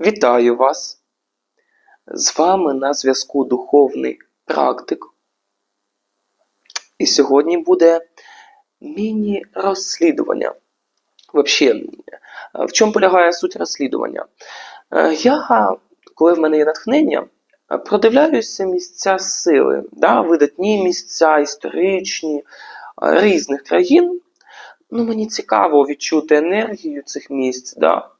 Вітаю вас! З вами на зв'язку духовний практик. І сьогодні буде міні-розслідування. Взагалі, в чому полягає суть розслідування? Е, Я, коли в мене є натхнення, продивляюся місця сили, да, видатні місця, історичні, е, різних країн. Ну, мені цікаво відчути енергію цих місць. Да.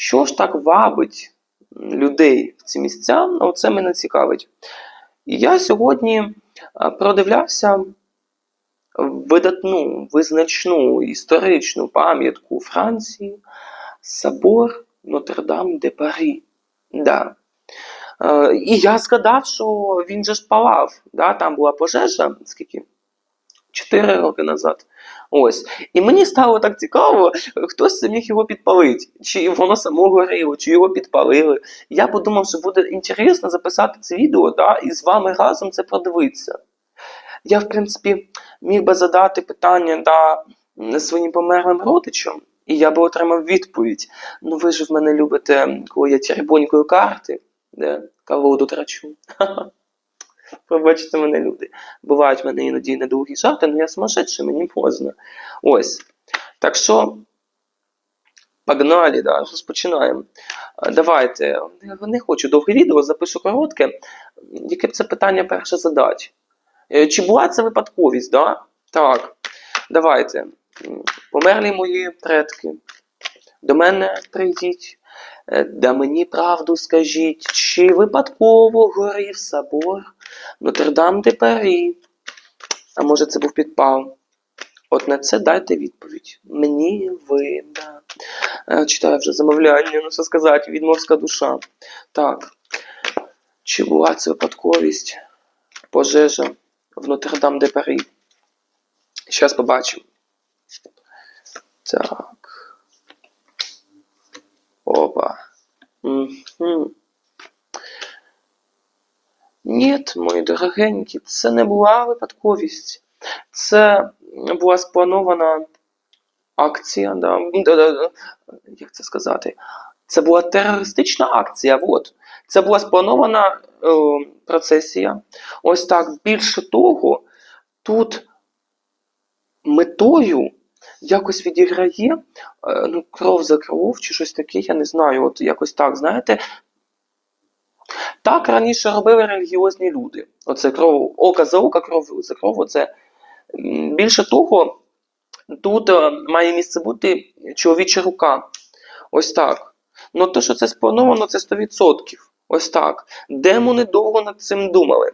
Що ж так вабить людей в ці місця? Ну, це мене цікавить. Я сьогодні е, продивлявся видатну, визначну історичну пам'ятку Франції собор Нотр-Дам де Парі. Да. Е, І я згадав, що він же ж палав. Да? Там була пожежа, скільки? Чотири роки назад. Ось. І мені стало так цікаво, хтось міг його підпалити, чи воно само горіло, чи його підпалили. Я подумав, що буде інтересно записати це відео да, і з вами разом це продивитися. Я, в принципі, міг би задати питання да, своїм померлим родичам, і я би отримав відповідь. Ну ви ж в мене любите, коли я тірбонькою карти, де колоду трачу. Пробачте мене, люди. Бувають в мене іноді недовгі жарти, але я сумасшедший, мені можна. Ось. Так що, погнали, да, розпочинаємо. Давайте, не- хочу довге відео, запишу коротке. Яке б це питання перше задати? Е, Чи була це випадковість, да? Так. Давайте. Померлі мої предки. До мене прийдіть. Е, Да мені правду скажіть, чи випадково горів собор Нотр-Дам де Парі? А може це був підпал? От на це дайте відповідь. Мені ви, да. Е, Читаю вже замовляння, ну що сказати, відмовська душа. Так. Чи була це випадковість? Пожежа в Нотр-Дам де Парі? Зараз побачимо. Так. Опа. Угу. Ні, мої дорогенькі, це не була випадковість. Це була спланована акція. Да, да, да. Як це сказати? Це була терористична акція. От. Це була спланована е, процесія. Ось так. Більше того, тут метою якось відіграє е, ну, кров за кров чи щось таке, я не знаю. От якось так, знаєте. Так раніше робили релігіозні люди. Оце кров, око за око, кров за кров. Оце. Більше того, тут е, має місце бути чоловіча рука. Ось так. Ну те, що це сплановано, це 100%. Ось так. Демони довго над цим думали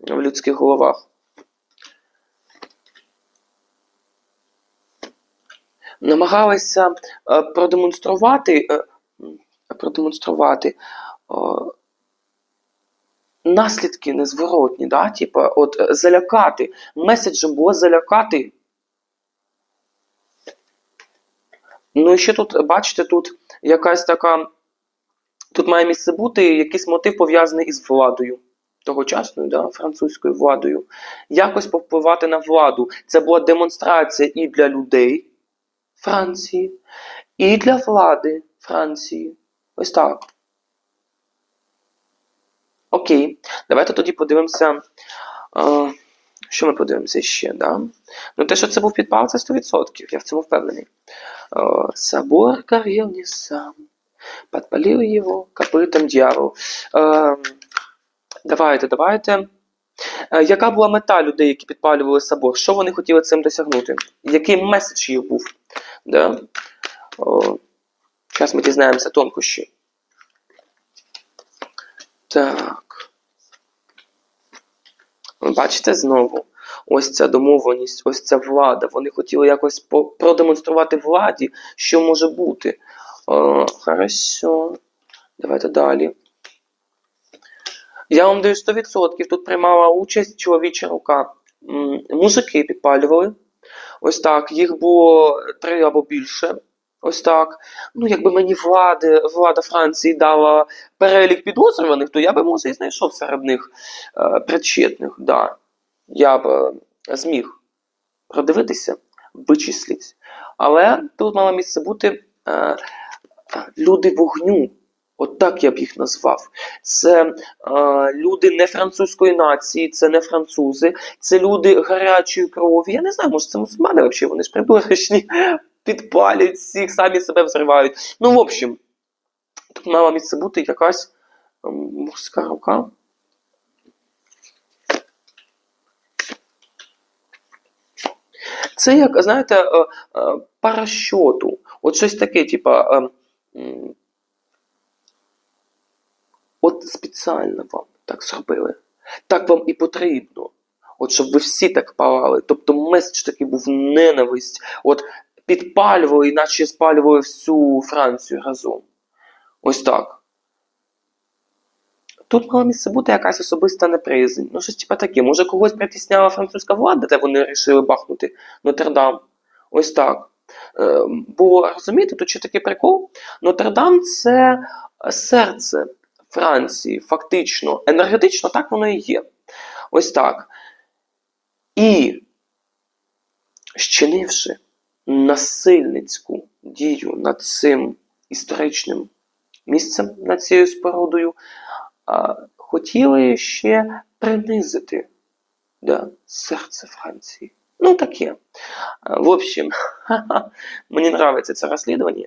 в людських головах. Намагалися е, продемонструвати, е, продемонструвати наслідки незворотні, да? Типа, от е, залякати. Меседжем було залякати. Ну і ще тут, бачите, тут якась така. Тут має місце бути якийсь мотив пов'язаний із владою. Тогочасною, да, французькою владою. Якось повпливати на владу. Це була демонстрація і для людей Франції, і для влади Франції. Ось так. Окей, давайте тоді подивимося. Е, що ми подивимося ще? Да? Ну, те, що це був підпал, це 100%, я в цьому впевнений. Собор горел не сам. Подпалил его копытом дьявол. Е, давайте, давайте. Е, яка була мета людей, які підпалювали собор? Що вони хотіли цим досягнути? Який меседж їх був? Да? Зараз ми дізнаємося тонкощі. Так. Ви Бачите знову? Ось ця домовленість, ось ця влада. Вони хотіли якось продемонструвати владі, що може бути. О, хорошо. Давайте далі. Я вам даю 100%. Тут приймала участь чоловіча рука. Мужики підпалювали. Ось так. Їх було три або більше. Ось так. Ну, якби мені влади, влада Франції дала перелік підозрюваних, то я би, може, і знайшов серед них е, причетних. Да. Я б е, зміг продивитися, вичислити. Але тут мало місце бути е, люди вогню. От так я б їх назвав. Це е, люди не французької нації, це не французи, це люди гарячої крові. Я не знаю, може це мусульмани взагалі, вони ж приборочні, підпалюють всіх, самі себе взривають. Ну, в общем, тут мала місце бути якась ем, мужська рука. Це як, знаєте, е, е, парашоту. От щось таке, типа. е, От спеціально вам так зробили. Так вам і потрібно. От щоб ви всі так палали. Тобто меседж такий був ненависть. От підпалювали, іначе спалювали всю Францію разом. Ось так. Тут мала місце бути якась особиста неприязнь. Ну, щось типа таке. Може, когось притісняла французька влада, де вони вирішили бахнути Нотр-Дам. Ось так. Е, бо розумієте, тут ще такий прикол. Нотр-Дам це серце Франції, фактично. Енергетично так воно і є. Ось так. І щинивши насильницьку дію над цим історичним місцем, над цією спорудою, хотіли ще принизити да, серце Франції. Ну, таке. В общем, мені подобається це розслідування.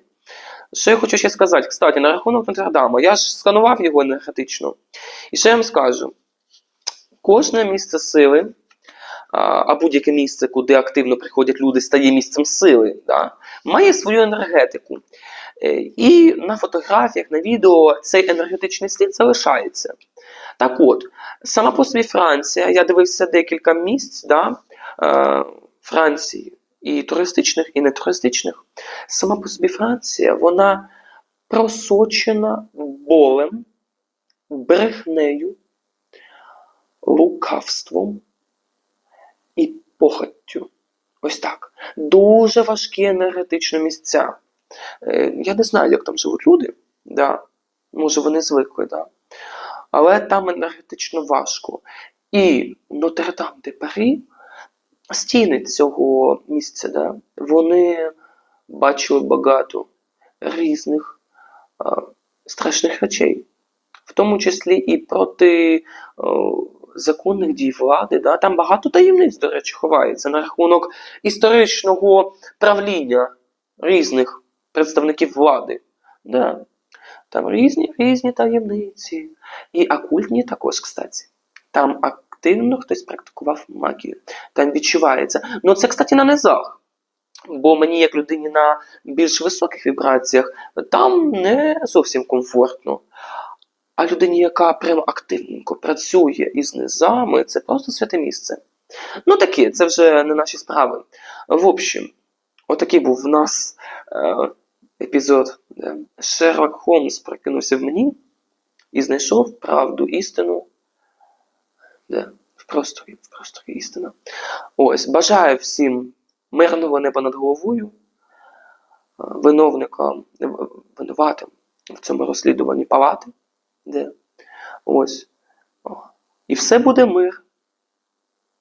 Що я хочу ще сказати, кстати, на рахунок Нотр-Дама, я ж сканував його енергетично. І що я вам скажу: кожне місце сили, а будь-яке місце, куди активно приходять люди, стає місцем сили, да, має свою енергетику. Е, І на фотографіях, на відео цей енергетичний слід залишається. Так от, сама по собі Франція, я дивився декілька місць да, е, Франції, і туристичних, і нетуристичних. Сама по собі Франція, вона просочена болем, брехнею, лукавством і похоттю. Ось так. Дуже важкі енергетичні місця. Е, Я не знаю, як там живуть люди. Да. Може, вони звикли, да. але там енергетично важко. І Нотр-Дам де Парі, стіни цього місця, да, вони бачили багато різних а, страшних речей, в тому числі і проти о, законних дій влади. Да. Там багато таємниць, до речі, ховається на рахунок історичного правління різних представників влади. Да. Там різні різні таємниці. І окультні також, кстати. Там активно хтось практикував магію. Там відчувається. Ну це, кстати, на низах. Бо мені, як людині на більш високих вібраціях, там не зовсім комфортно. А людині, яка прямо активненько працює із низами, це просто святе місце. Ну таке, це вже не наші справи. В общем, отакий був в нас е, епізод, Шерлок Холмс прокинувся в мені і знайшов правду, істину. Де? В просторі, в просторі істина. Ось, бажаю всім мирного неба над головою, е, виновникам, винуватим в цьому розслідуванні палати. Де? Ось. І все буде мир.